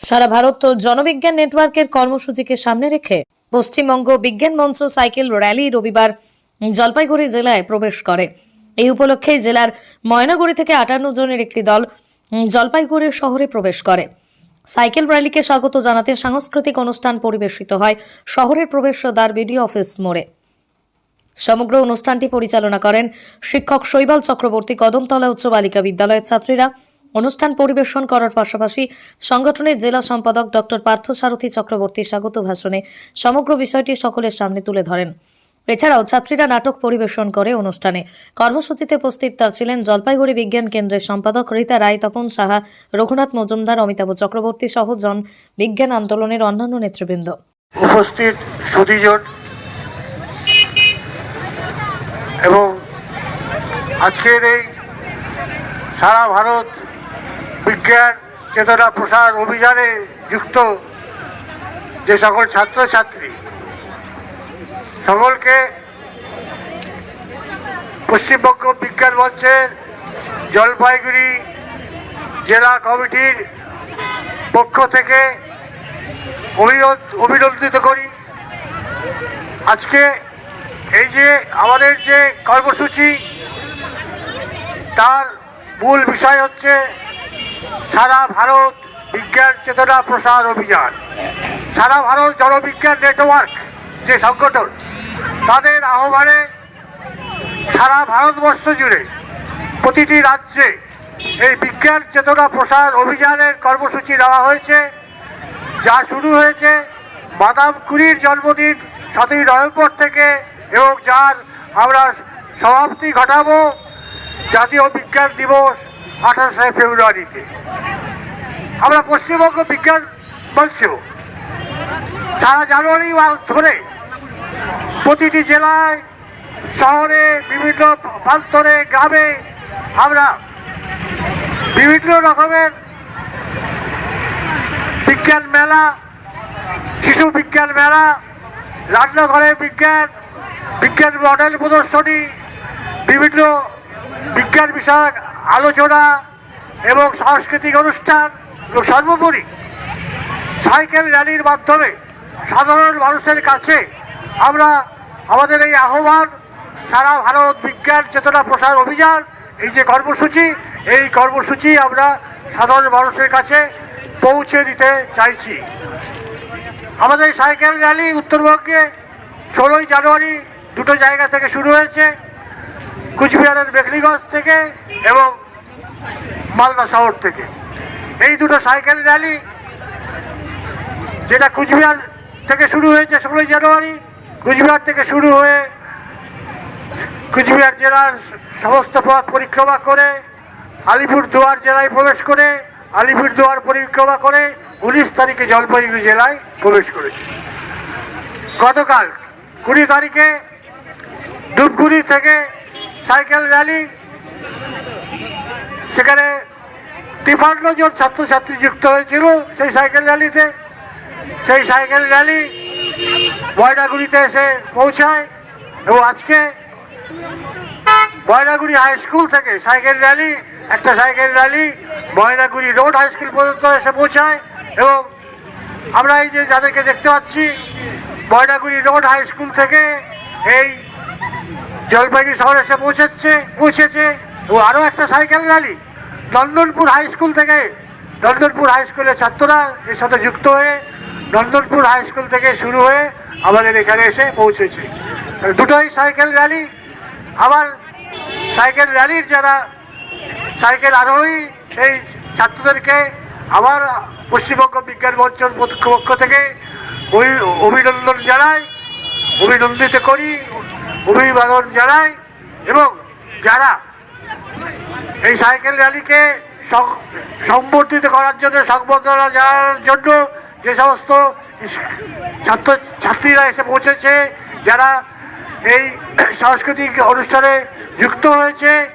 সারা ভারত জনবিজ্ঞান নেটওয়ার্কের কর্মসূচিকে সামনে রেখে পশ্চিমবঙ্গ বিজ্ঞান মঞ্চ সাইকেল র্যালি রবিবার জলপাইগুড়ি জেলায় প্রবেশ করে। এই উপলক্ষে জেলার ময়নাগুড়ি থেকে আটান্ন জনের একটি দল জলপাইগুড়ি শহরে প্রবেশ করে। সাইকেল র্যালিকে স্বাগত জানাতে সাংস্কৃতিক অনুষ্ঠান পরিবেশিত হয় শহরের প্রবেশদ্বার বিডিও অফিস মোড়ে। সমগ্র অনুষ্ঠানটি পরিচালনা করেন শিক্ষক শৈবাল চক্রবর্তী কদমতলা উচ্চ বালিকা বিদ্যালয়ের ছাত্রীরা। অনুষ্ঠান পরিবেশন করার পাশাপাশি সংগঠনের জেলা সম্পাদক ডক্টর পার্থ সারথী চক্রবর্তী স্বাগত ভাষণে সমগ্র বিষয়টি সকলের সামনে তুলে ধরেন। এছাড়াও ছাত্রীরা নাটক পরিবেশন করে অনুষ্ঠানে। কর্মসূচিতে উপস্থিত ছিলেন জলপাইগুড়ি বিজ্ঞান কেন্দ্রের সম্পাদক রীতা রায়, তপন সাহা, রঘুনাথ মজুমদার, অমিতাভ চক্রবর্তী সহ জন বিজ্ঞান আন্দোলনের অন্যান্য নেতৃবৃন্দ। উপস্থিত সুদীজন এবং আজকের এই সারা ভারত বিজ্ঞান চেতনা প্রসার অভিযানে যুক্ত যে সকল ছাত্রছাত্রী, সকলকে পশ্চিমবঙ্গ বিজ্ঞান মঞ্চের জলপাইগুড়ি জেলা কমিটির পক্ষ থেকে অভিনন্দ- অভিনন্দিত করি। আজকে এই যে আমাদের যে কর্মসূচি, তার মূল বিষয় হচ্ছে সারা ভারত বিজ্ঞান চেতনা প্রসার অভিযান, সারা ভারত জনবিজ্ঞান নেটওয়ার্ক যে সংগঠন, তাদের আহ্বানে সারা ভারতবর্ষ জুড়ে প্রতিটি রাজ্যে এই বিজ্ঞান চেতনা প্রসার অভিযানের কর্মসূচি নেওয়া হয়েছে, যা শুরু হয়েছে মাদাম কুরির জন্মদিন সাতই নভেম্বর থেকে এবং যার আমরা সমাপ্তি ঘটাবো জাতীয় বিজ্ঞান দিবস আঠাশে ফেব্রুয়ারিতে। আমরা পশ্চিমবঙ্গ বিজ্ঞান মঞ্চ, সারা জানুয়ারি মাস ধরে প্রতিটি জেলায়, শহরে, বিভিন্ন প্রান্তরে, গ্রামে আমরা বিভিন্ন রকমের বিজ্ঞান মেলা, শিশু বিজ্ঞান মেলা রান্নাঘরে বিজ্ঞান বিজ্ঞান মডেল প্রদর্শনী, বিভিন্ন বিজ্ঞান বিষয়ক আলোচনা এবং সাংস্কৃতিক অনুষ্ঠান এবং সর্বোপরি সাইকেল র্যালির মাধ্যমে সাধারণ মানুষের কাছে আমরা আমাদের এই আহ্বান, সারা ভারত বিজ্ঞান চেতনা প্রসার অভিযান, এই যে কর্মসূচি, এই কর্মসূচি আমরা সাধারণ মানুষের কাছে পৌঁছে দিতে চাইছি। আমাদের সাইকেল র্যালি উত্তরবঙ্গে ষোলোই জানুয়ারি দুটো জায়গা থেকে শুরু হয়েছে। কুচবিহারের বেকলিগঞ্জ থেকে এবং মালদা শহর থেকে। এই দুটো সাইকেল র্যালি, যেটা কুচবিহার থেকে শুরু হয়েছে ষোলোই জানুয়ারি, কুচবিহার থেকে শুরু হয়ে কুচবিহার জেলার সমস্ত পথ পরিক্রমা করে আলিপুর দুয়ার জেলায় প্রবেশ করে আলিপুর দুয়ার পরিক্রমা করে উনিশ তারিখে জলপাইগুড়ি জেলায় প্রবেশ করেছে। গতকাল কুড়ি তারিখে ধূপগুড়ি থেকে সাইকেল র্যালি। সেখানে তিপান্ন জন ছাত্রছাত্রী যুক্ত হয়েছিল সেই সাইকেল র্যালিতে। সেই সাইকেল র্যালি ময়নাগুড়িতে এসে পৌঁছায় এবং আজকে ময়নাগুড়ি হাই স্কুল থেকে সাইকেল র্যালি, একটা cycle rally Maynaguri road high school পর্যন্ত এসে পৌঁছায় এবং আমরা এই যে যাদেরকে দেখতে পাচ্ছি, ময়নাগুড়ি রোড হাই স্কুল থেকে এই জলপাইগুড়ি শহরে এসে পৌঁছেছে পৌঁছেছে। ও আরও একটা cycle rally. Nandanpur high school থেকে নন্দনপুর হাই স্কুলের ছাত্ররা এর সাথে যুক্ত হয়ে নন্দনপুর হাই স্কুল থেকে শুরু হয়ে আমাদের এখানে এসে পৌঁছেছে। দুটোই সাইকেল র্যালি। আবার সাইকেল র্যালির যারা সাইকেল আরোহী, সেই ছাত্রদেরকে আবার পশ্চিমবঙ্গ বিজ্ঞান মঞ্চের পক্ষ থেকে অভি- অভিনন্দন জানাই। অভিনন্দিত করি। অভিবাদন জানাই এবং যারা এই সাইকেল র্যালিকে সং- সংবর্ধিত করার জন্য, সংবর্ধনা জানানোর জন্য যে সমস্ত ছাত্র ছাত্রীরা এসে পৌঁছেছে, যারা এই সাংস্কৃতিক অনুষ্ঠানে যুক্ত হয়েছে,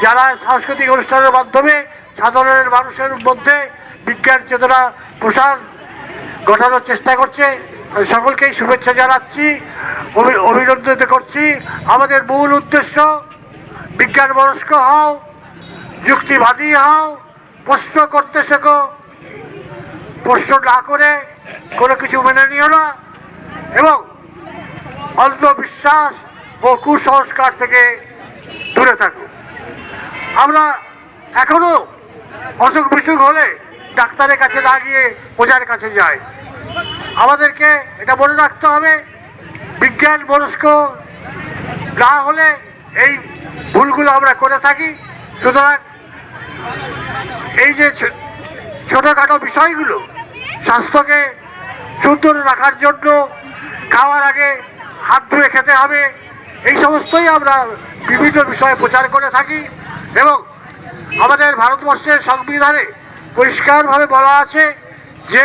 যারা সাংস্কৃতিক অনুষ্ঠানের মাধ্যমে সাধারণের মানুষের মধ্যে বিজ্ঞান চেতনা, প্রসার ঘটানোর চেষ্টা করছে সকলকেই শুভেচ্ছা জানাচ্ছি, অভি- অভিনন্দিত করছি। আমাদের মূল উদ্দেশ্য বিজ্ঞান মনস্ক হও, যুক্তিবাদী হও, প্রশ্ন করতে শেখো। প্রশ্ন না করে কোনো কিছু মেনে নিও না। এবং অন্ধবিশ্বাস ও কুসংস্কার থেকে দূরে থাকো। আমরা এখনও অসুখ বিসুখ হলে ডাক্তারের কাছে না গিয়ে ওজার কাছে যাই। আমাদেরকে এটা মনে রাখতে হবে, বিজ্ঞান মনস্ক না হলে এই ভুলগুলো আমরা করে থাকি। সুতরাং এই যে ছোটোখাটো বিষয়গুলো, স্বাস্থ্যকে সুন্দর রাখার জন্য খাওয়ার আগে হাত ধুয়ে খেতে হবে, এই সমস্তই আমরা বিভিন্ন বিষয়ে প্রচার করে থাকি এবং আমাদের ভারতবর্ষের সংবিধানে পরিষ্কারভাবে বলা আছে যে